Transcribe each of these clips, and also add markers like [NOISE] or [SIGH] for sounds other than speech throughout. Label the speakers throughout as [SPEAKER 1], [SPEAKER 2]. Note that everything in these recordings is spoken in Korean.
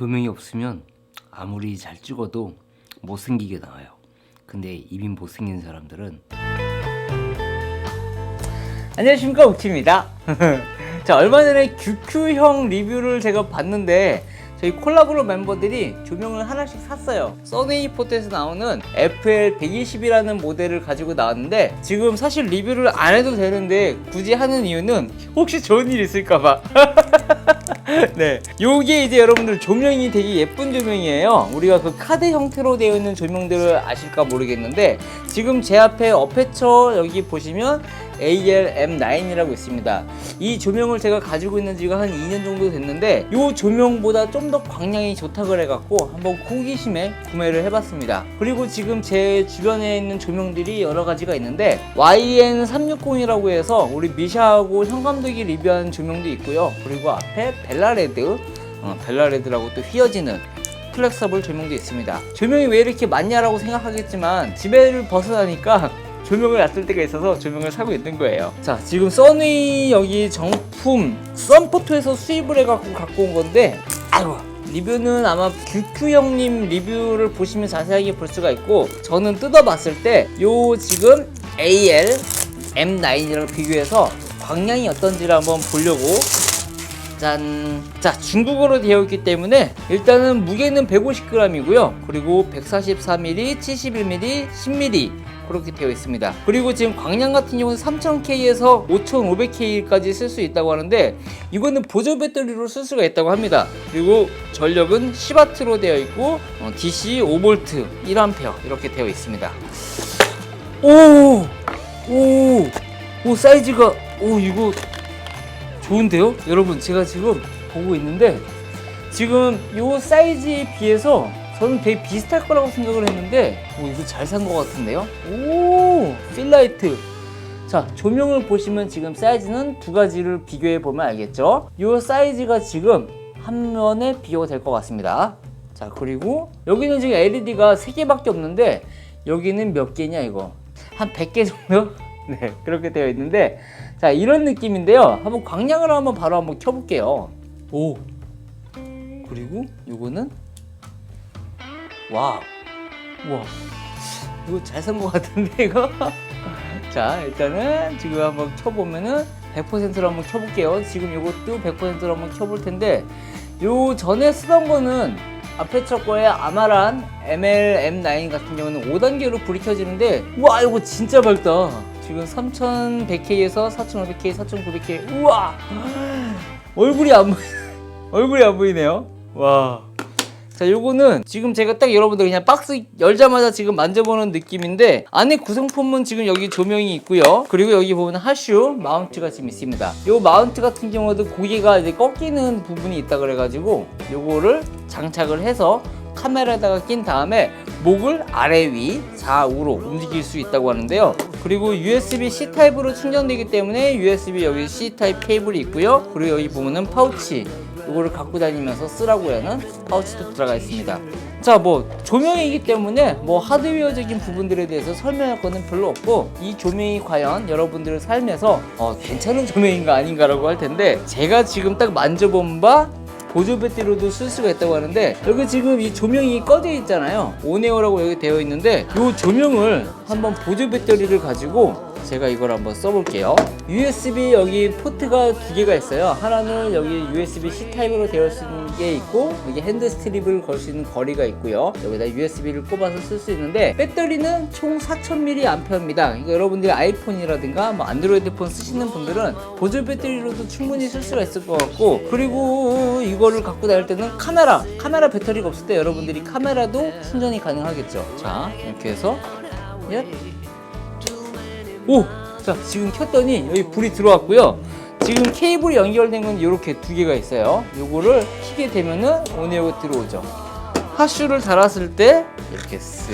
[SPEAKER 1] 조명이 없으면 아무리 잘 찍어도 못생기게 나와요. 근데 이미 못생긴 사람들은 안녕하십니까 욱티입니다. [LAUGHS] 자 얼마 전에 규큐형 리뷰를 제가 봤는데 저희 콜라보로 멤버들이 조명을 하나씩 샀어요. 써네이포트에서 나오는 FL120이라는 모델을 가지고 나왔는데 지금 사실 리뷰를 안 해도 되는데 굳이 하는 이유는 혹시 좋은 일 있을까봐. [LAUGHS] 네. 요게 이제 여러분들 조명이 되게 예쁜 조명이에요. 우리가 그 카드 형태로 되어 있는 조명들을 아실까 모르겠는데 지금 제 앞에 어페처 여기 보시면 AL-M9이라고 있습니다. 이 조명을 제가 가지고 있는 지가 한 2년 정도 됐는데 이 조명보다 좀 더 광량이 좋다 그래갖고 한번 호기심에 구매를 해봤습니다. 그리고 지금 제 주변에 있는 조명들이 여러 가지가 있는데 YN360이라고 해서 우리 미샤하고 형 감독이 리뷰한 조명도 있고요. 그리고 앞에 벨라레드, 어, 벨라레드라고 또 휘어지는 플렉서블 조명도 있습니다. 조명이 왜 이렇게 많냐라고 생각하겠지만 집에를 벗어나니까 [LAUGHS] 조명을 놔둘 때가 있어서 조명을 사고 있는 거예요. 자, 지금 써니 여기 정품 썬포토에서 수입을 해갖고 갖고 온 건데, 아이고. 리뷰는 아마 규큐 형님 리뷰를 보시면 자세하게 볼 수가 있고 저는 뜯어봤을 때 요 지금 AL M9이랑 비교해서 광량이 어떤지를 한번 보려고 짠. 자, 중국어로 되어 있기 때문에 일단은 무게는 150g이고요. 그리고 144mm, 71mm, 10mm 그렇게 되어 있습니다. 그리고 지금 광량 같은 경우는 3000K에서 5500K까지 쓸 수 있다고 하는데 이거는 보조 배터리로 쓸 수가 있다고 합니다. 그리고 전력은 10W로 되어 있고 어, DC 5V 1A 이렇게 되어 있습니다. 오! 오! 오 사이즈가 오 이거 좋은데요? 여러분 제가 지금 보고 있는데 지금 요 사이즈에 비해서 저는 되게 비슷할 거라고 생각을 했는데 오 이거 잘 산 것 같은데요? 오 필라이트 자 조명을 보시면 지금 사이즈는 두 가지를 비교해 보면 알겠죠? 요 사이즈가 지금 한 면에 비교가 될 것 같습니다 자 그리고 여기는 지금 LED가 3개밖에 없는데 여기는 몇 개냐 이거 한 100개 정도? [LAUGHS] 네 그렇게 되어 있는데 자 이런 느낌인데요. 한번 광량을 한번 바로 한번 켜볼게요. 오. 그리고 요거는? 와우. 우와. 이거 잘 산 것 같은데 이거? [LAUGHS] 자 일단은 지금 한번 켜보면은 100%로 한번 켜볼게요. 지금 요것도 100%로 한번 켜볼 텐데 요 전에 쓰던 거는 아페처 거의 아마란 ML-M9 같은 경우는 5단계로 불이 켜지는데 우와 이거 진짜 밝다 지금 3100K에서 4500K, 4900K 우와 얼굴이 안 보이 [LAUGHS] 얼굴이 안 보이네요 와 자, 요거는 지금 제가 딱 여러분들 그냥 박스 열자마자 지금 만져보는 느낌인데 안에 구성품은 지금 여기 조명이 있고요. 그리고 여기 보면 하슈 마운트가 지금 있습니다. 요 마운트 같은 경우도 고개가 이제 꺾이는 부분이 있다 그래가지고 요거를 장착을 해서 카메라에다가 낀 다음에 목을 아래 위 좌우로 움직일 수 있다고 하는데요. 그리고 USB-C 타입으로 충전되기 때문에 USB 여기 C 타입 케이블이 있고요. 그리고 여기 보면은 파우치 이거를 갖고 다니면서 쓰라고 하는 파우치도 들어가 있습니다. 자, 뭐 조명이기 때문에 뭐 하드웨어적인 부분들에 대해서 설명할 거는 별로 없고 이 조명이 과연 여러분들의 삶에서 어, 괜찮은 조명인가 아닌가라고 할 텐데 제가 지금 딱 만져본 바 보조 배터리로도 쓸 수가 있다고 하는데 여기 지금 이 조명이 꺼져 있잖아요. 오네오라고 여기 되어 있는데 이 조명을 한번 보조 배터리를 가지고 제가 이걸 한번 써볼게요. USB 여기 포트가 두 개가 있어요. 하나는 여기 USB-C 타입으로 되어 있는 게 있고 여기 핸드 스트립을 걸 수 있는 거리가 있고요. 여기다 USB를 꼽아서 쓸 수 있는데 배터리는 총 4000mAh입니다. 그러니까 여러분들이 아이폰이라든가 뭐 안드로이드 폰 쓰시는 분들은 보조 배터리로도 충분히 쓸 수가 있을 것 같고 그리고 이거를 갖고 다닐 때는 카메라 카메라 배터리가 없을 때 여러분들이 카메라도 충전이 가능하겠죠. 자 이렇게 해서 예. 오! 자, 지금 켰더니 여기 불이 들어왔고요. 지금 케이블이 연결된 건 이렇게 두 개가 있어요. 요거를 키게 되면은 오네오가 들어오죠. 하슈를 달았을 때 이렇게 쓱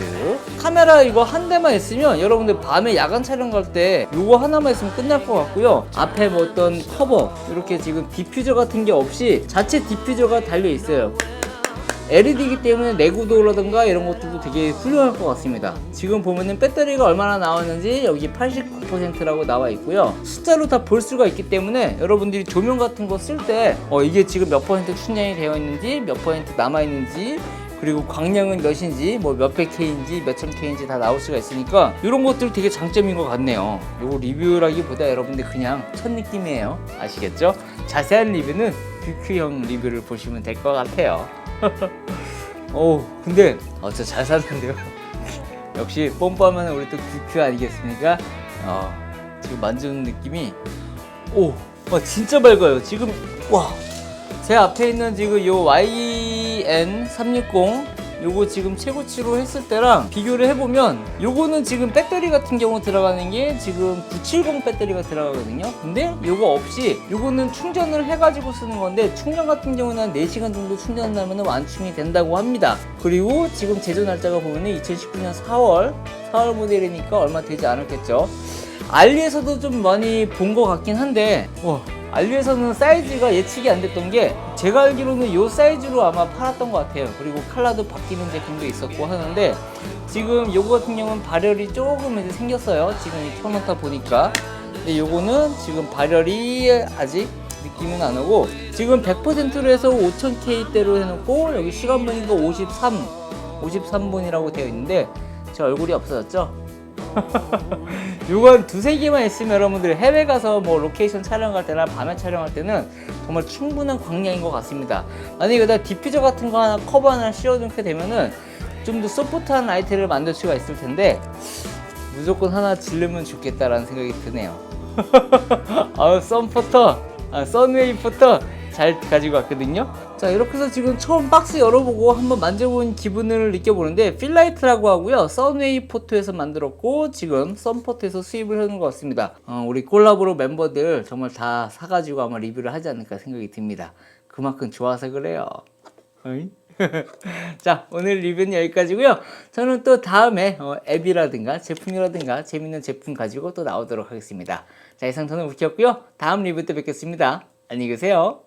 [SPEAKER 1] 카메라 이거 한 대만 있으면 여러분들 밤에 야간 촬영 갈 때 요거 하나만 있으면 끝날 것 같고요 앞에 뭐 어떤 커버 이렇게 지금 디퓨저 같은 게 없이 자체 디퓨저가 달려 있어요 LED이기 때문에 내구도라든가 이런 것들도 되게 훌륭할 것 같습니다. 지금 보면은 배터리가 얼마나 나왔는지 여기 89%라고 나와 있고요. 숫자로 다 볼 수가 있기 때문에 여러분들이 조명 같은 거 쓸때 어, 이게 지금 몇 퍼센트 충전이 되어 있는지 몇 퍼센트 남아 있는지 그리고 광량은 몇인지 뭐 몇백 K인지 몇천 K인지 다 나올 수가 있으니까 이런 것들 되게 장점인 것 같네요. 요거 리뷰라기보다 여러분들 그냥 첫 느낌이에요. 아시겠죠? 자세한 리뷰는 뷰큐형 리뷰를 보시면 될 것 같아요. [LAUGHS] 오 근데 어, 진짜 잘 샀는데요. 역시 뽐뿌하면 우리 또 뷰큐 아니겠습니까? 어, 지금 만지는 느낌이 오, 와 진짜 밝아요. 지금 와, 제 앞에 있는 지금 요 YN360 요거 지금 최고치로 했을 때랑 비교를 해보면 요거는 지금 배터리 같은 경우 들어가는 게 지금 970 배터리가 들어가거든요. 근데 요거 없이 요거는 충전을 해가지고 쓰는 건데 충전 같은 경우는 한 4시간 정도 충전하면 완충이 된다고 합니다. 그리고 지금 제조 날짜가 보면은 2019년 4월 4월 모델이니까 얼마 되지 않았겠죠. 알리에서도 좀 많이 본 것 같긴 한데 와 알리에서는 사이즈가 예측이 안 됐던 게 제가 알기로는 이 사이즈로 아마 팔았던 것 같아요. 그리고 컬러도 바뀌는 제품도 있었고 하는데 지금 요거 같은 경우는 발열이 조금 이제 생겼어요. 지금 이 켜놓다 보니까. 근데 요거는 지금 발열이 아직 느낌은 안 오고 지금 100%로 해서 5000K대로 해놓고 여기 시간 보니까 53 53분이라고 되어 있는데 제 얼굴이 없어졌죠? [LAUGHS] 요거 한 두세 개만 있으면 여러분들 해외 가서 뭐 로케이션 촬영할 때나 밤에 촬영할 때는 정말 충분한 광량인 것 같습니다. 만약에 여기다 디퓨저 같은 거 하나 커버 하나 씌워놓게 되면은 좀 더 소프트한 라이트를 만들 수가 있을 텐데 무조건 하나 질르면 좋겠다라는 생각이 드네요. [LAUGHS] 아, 썬포터, 아, 썬웨이포터 잘 가지고 왔거든요. 자, 이렇게 해서 지금 처음 박스 열어보고 한번 만져본 기분을 느껴보는데 필라이트라고 하고요. 썬웨이 포토에서 만들었고 지금 썬포트에서 수입을 해놓은 것 같습니다. 어, 우리 콜라보로 멤버들 정말 다 사가지고 아마 리뷰를 하지 않을까 생각이 듭니다. 그만큼 좋아서 그래요. 어이? [LAUGHS] 자 오늘 리뷰는 여기까지고요 저는 또 다음에 어, 앱이라든가 제품이라든가 재밌는 제품 가지고 또 나오도록 하겠습니다 자 이상 저는 우키였고요 다음 리뷰 때 뵙겠습니다 안녕히 계세요